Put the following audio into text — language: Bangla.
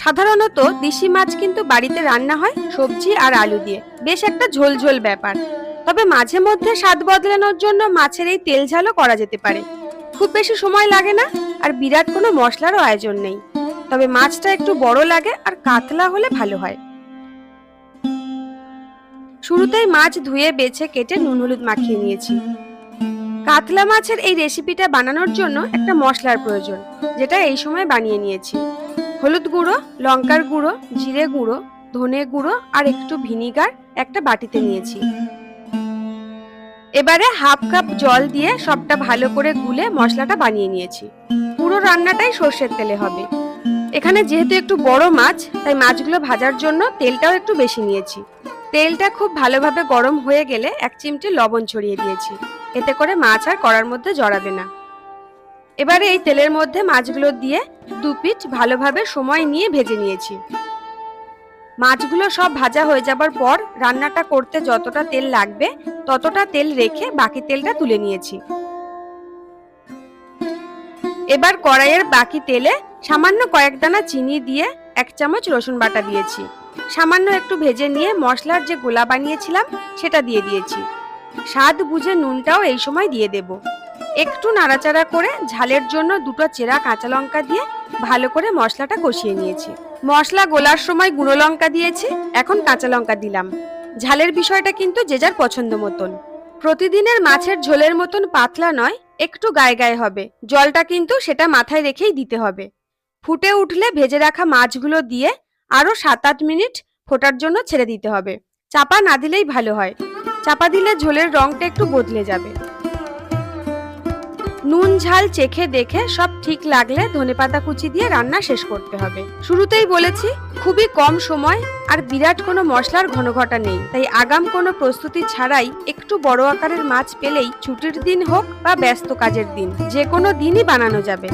সাধারণত দেশি মাছ কিন্তু বাড়িতে রান্না হয় সবজি আর আলু দিয়ে। বেশ একটা ঝোল ঝোল ব্যাপার। তবে মাঝে মধ্যে স্বাদ বদলানোর জন্য মাছের এই তেল ঝালও করা যেতে পারে। খুব বেশি সময় লাগে না আর বিরাট কোনো মশলারও আয়োজন নেই। তবে মাছটা একটু বড় লাগে আর কাতলা হলে ভালো হয়। শুরুতেই মাছ ধুয়ে, বেছে, কেটে নুন হলুদ মাখিয়ে নিয়েছি। কাতলা মাছের এই রেসিপিটা বানানোর জন্য একটা মশলার প্রয়োজন, যেটা এই সময় বানিয়ে নিয়েছি। হলুদ গুঁড়ো, লঙ্কার গুঁড়ো, জিরে গুঁড়ো, ধনে গুঁড়ো আর একটু ভিনিগার একটা বাটিতে নিয়েছি। এবারে হাফ কাপ জল দিয়ে সবটা ভালো করে গুলে মশলাটা বানিয়ে নিয়েছি। পুরো রান্নাটাই সর্ষের তেলে হবে। এখানে যেহেতু একটু বড় মাছ, তাই মাছগুলো ভাজার জন্য তেলটাও একটু বেশি নিয়েছি। তেলটা খুব ভালোভাবে গরম হয়ে গেলে এক চিমটি লবণ ছড়িয়ে দিয়েছি। এতে করে মাছ আর কড়ার মধ্যে জড়াবে না। এবারে এই তেলের মধ্যে মাছগুলো দিয়ে দু পিঠ ভালোভাবে সময় নিয়ে ভেজে নিয়েছি। মাছগুলো সব ভাজা হয়ে যাবার পর রান্নাটা করতে যতটা তেল লাগবে ততটা তেল রেখে বাকি তেলটা তুলে নিয়েছি। এবার কড়াইয়ের বাকি তেলে সামান্য কয়েক দানা চিনি দিয়ে এক চামচ রসুন বাটা দিয়েছি। সামান্য একটু ভেজে নিয়ে মশলার যে গোলা বানিয়েছিলাম সেটা দিয়ে দিয়েছি। স্বাদ বুঝে নুনটাও এই সময় দিয়ে দেব। একটু নাড়াচাড়া করে ঝালের জন্য দুটো চেরা কাঁচা লঙ্কা দিয়ে ভালো করে মশলাটা কষিয়ে নিয়েছি। মশলা গোলার সময় গুঁড়ো লঙ্কা দিয়েছি, এখন কাঁচা লঙ্কা দিলাম। ঝালের বিষয়টা কিন্তু যে যার পছন্দ মতন। প্রতিদিনের মাছের ঝোলের মতন পাতলা নয়, একটু গায়ে গায়ে হবে। জলটা কিন্তু সেটা মাথায় রেখেই দিতে হবে। ফুটে উঠলে ভেজে রাখা মাছগুলো দিয়ে আরও সাত আট মিনিট ফোটার জন্য ছেড়ে দিতে হবে। চাপা না দিলেই ভালো হয়। চাপা দিলে ঝোলের রংটা একটু বদলে যাবে। নুন, ঝাল চেখে দেখে সব ঠিক লাগলে ধনেপাতা কুচি দিয়ে রান্না শেষ করতে হবে। শুরুতেই বলেছি, খুবই কম সময় আর বিরাট কোনো মশলার ঘনঘটা নেই। তাই আগাম কোনো প্রস্তুতি ছাড়াই একটু বড় আকারের মাছ পেলেই ছুটির দিন হোক বা ব্যস্ত কাজের দিন, যে কোনো দিনই বানানো যাবে।